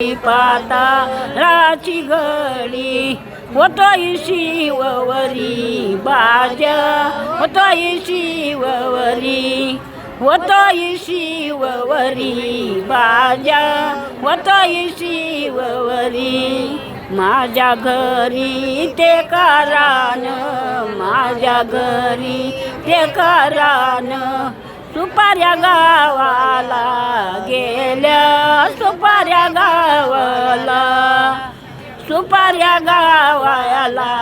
पाताळाची घडी होतोय शिववरी बाजा होतोय शिववरी होतोय शिववरी बाजा होतोय शिववरी. माझ्या घरी ते कारण माझ्या घरी ते कारण सुपाऱ्या गावाला गेल्या सुपाऱ्या गावाला सुपाऱ्या गावाला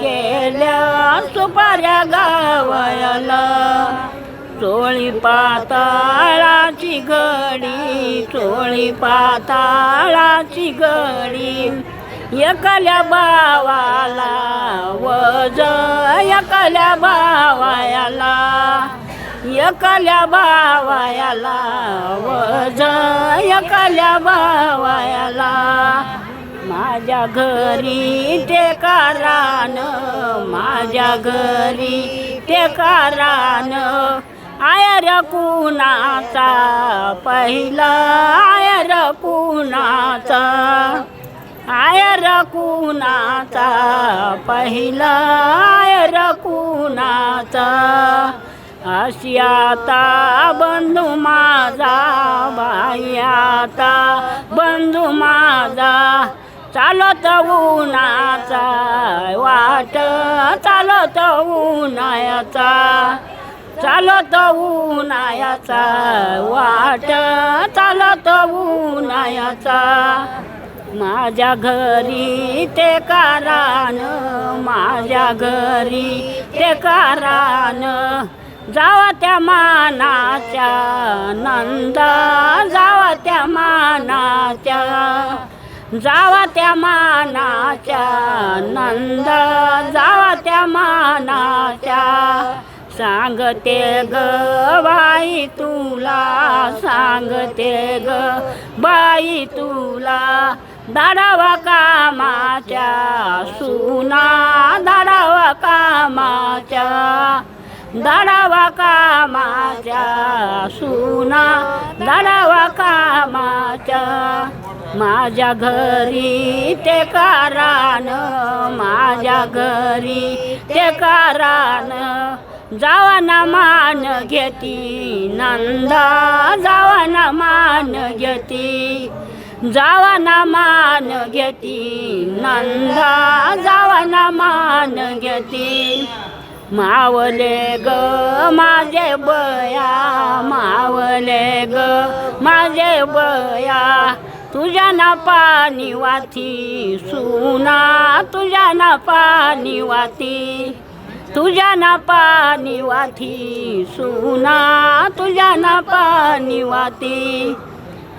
गेल्या सुपाऱ्या गावाला. चोळी पाताळाची घडी चोळी पाताळाची घडी एकल्या बावाला वज एकल्या बावायाला एकल्या बावायाला वज एकल्या बावायाला माझ्या घरी ते कारण माझ्या घरी ते कारण आयर कुणाचा पहिला आयर कुणाचा आयर कुणाचा पहिला आयर कुणाचा. अशी आता बंधू माझा बाई आता बंधू माझा चालत उन्हाचा वाट चालत उन्हाचा चालत उन्हाचा वाट चालत उन्हाचा. माझ्या घरी ते कारण माझ्या घरी ते कारण जावा त्या मानाच्या नंदा जावा त्या मानाच्या जावा त्या मानाच्या नंद जावा त्या मानाच्या. सांगते ग बाई तुला सांगते ग बाई तुला दाडावा कामाच्या सुना दाडावा कामाच्या. दाडावा कामाच्या सुना? दाडावा कामाच्या माझ्या? घरी ते कारण माझ्या घरी ते कारण जावा ना मान घेती नंदा जावा ना मान घेती. जावा ना मान घेती नंदा जावाना मान घेती. मावले ग माझे बया मावले ग माझे बया. तुझ्या ना पाणी वाती सुना तुझ्या ना पाणी वाती. तुझ्या ना पाणी वाती सुना तुझ्या ना पाणी वाती.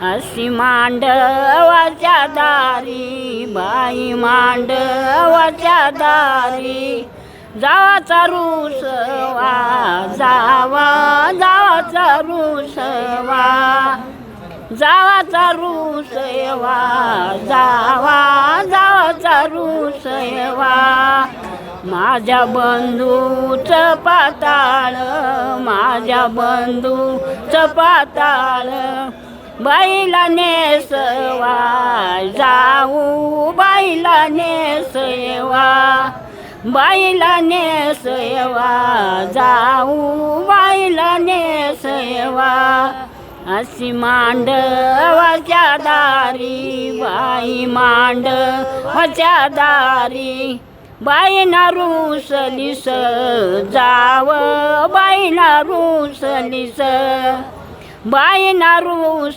अशी मांडवाच्या दारी बाई मांडवाच्या दारी. जावाचा रुसवा जावा जावाचा जावा जावाचा सेवा जावा जावाचा सेवा माझ्या बंधूच पाताळ माझ्या बंधूच पाताळ. बाईला नेसवा जाऊ बाईला नेसवा बाईला नेसवा जाऊ बाईला नेसवा अशी मांडवाच्या दारी बाई मांडवाच्या दारी. बाईना रुसलीस जाव बाईना रुसलीस बाईना रुस